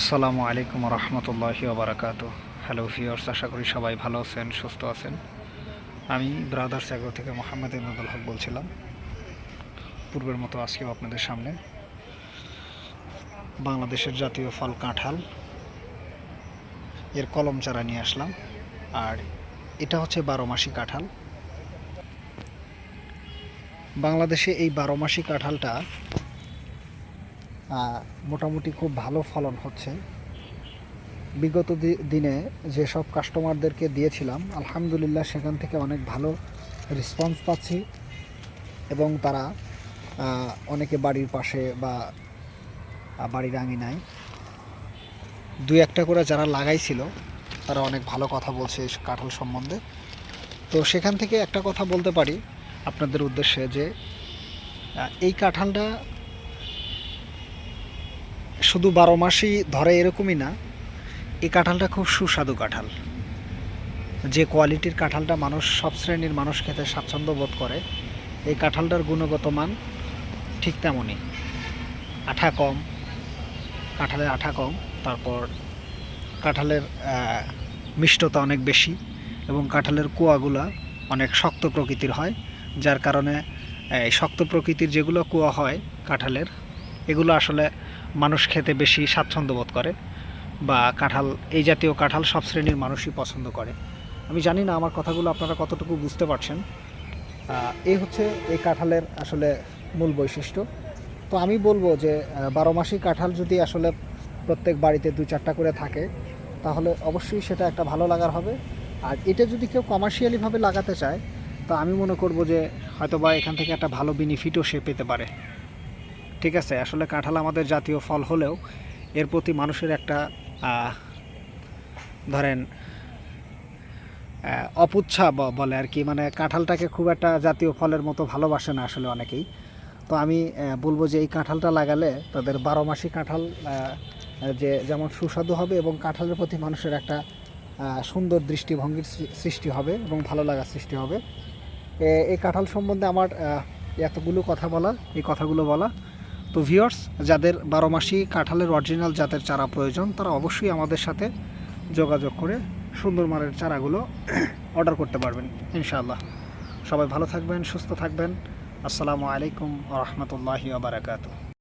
আসসালামু আলাইকুম রহমতুল্লাহি ওবরাকাত হ্যালো ভিওর্স আশা করি সবাই ভালো আছেন, সুস্থ আছেন। আমি ব্রাদার্স এগ্রো থেকে মোহাম্মদ ইমরুল হক বলছিলাম। পূর্বের মতো আজকেও আপনাদের সামনে বাংলাদেশের জাতীয় ফল কাঁঠাল। এর কলম চারা নিয়ে আসলাম। আর এটা হচ্ছে বারো মাসি কাঁঠাল। বাংলাদেশে এই বারো মাসি কাঁঠালটা মোটামুটি খুব ভালো ফলন হচ্ছে। বিগত দিনে যেসব কাস্টমারদেরকে দিয়েছিলাম, আলহামদুলিল্লাহ সেখান থেকে অনেক ভালো রেসপন্স পাচ্ছি এবং তারা অনেকে বাড়ির পাশে বা বাড়ির আঙিনায়। দুই একটা করে যারা লাগাইছিল, তারা অনেক ভালো কথা বলছে এই কাঁঠাল সম্বন্ধে। তো সেখান থেকে একটা কথা বলতে পারি আপনাদের উদ্দেশ্যে যে এই কাঁঠালটা শুধু বারো মাসই ধরে এরকমই না, এই কাঁঠালটা খুব সুস্বাদু কাঁঠাল। যে কোয়ালিটির কাঁঠালটা মানুষ, সব শ্রেণির মানুষ খেতে স্বাচ্ছন্দ্য বোধ করে, এই কাঁঠালটার গুণগত মান ঠিক তেমনই। আঠা কম, কাঁঠালের আঠা কম, তারপর কাঁঠালের মিষ্টতা অনেক বেশি এবং কাঁঠালের কুয়াগুলা অনেক শক্ত প্রকৃতির হয়, যার কারণে শক্ত প্রকৃতির যেগুলো কুয়া হয় কাঁঠালের এগুলো আসলে মানুষ খেতে বেশি স্বাচ্ছন্দ্য বোধ করে বা কাঁঠাল, এই জাতীয় কাঁঠাল সব শ্রেণির মানুষই পছন্দ করে। আমি জানি না আমার কথাগুলো আপনারা কতটুকু বুঝতে পারছেন। এই হচ্ছে এই কাঁঠালের আসলে মূল বৈশিষ্ট্য। তো আমি বলব যে বারো মাসি কাঁঠাল যদি আসলে প্রত্যেক বাড়িতে দু চারটা করে থাকে, তাহলে অবশ্যই সেটা একটা ভালো লাগার হবে। আর এটা যদি কেউ কমার্শিয়ালিভাবে লাগাতে চায়, তো আমি মনে করব যে হয়তো বা এখান থেকে একটা ভালো বেনিফিটও সে পেতে পারে। ঠিক আছে, আসলে কাঁঠাল আমাদের জাতীয় ফল হলেও এর প্রতি মানুষের একটা ধরেন অপুচ্ছা বলে আর কি। মানে কাঁঠালটাকে খুব একটা জাতীয় ফলের মতো ভালোবাসে না আসলে অনেকেই। তো আমি বলব যে এই কাঁঠালটা লাগালে তাদের বারো মাসি কাঁঠাল যে যেমন সুস্বাদু হবে এবং কাঁঠালের প্রতি মানুষের একটা সুন্দর দৃষ্টিভঙ্গির সৃষ্টি হবে এবং ভালো লাগার সৃষ্টি হবে। এই কাঁঠাল সম্বন্ধে আমার এতগুলো কথা বলা এই কথাগুলো বলা। তো ভিওর্স যাদের বারো মাসি কাঁঠালের অরিজিনাল জাতের চারা প্রয়োজন, তারা অবশ্যই আমাদের সাথে যোগাযোগ করে সুন্দর মানের চারাগুলো অর্ডার করতে পারবেন, ইনশাআল্লাহ। সবাই ভালো থাকবেন, সুস্থ থাকবেন। আসসালামু আলাইকুম রহমতুল্লাহি আবরাকাতু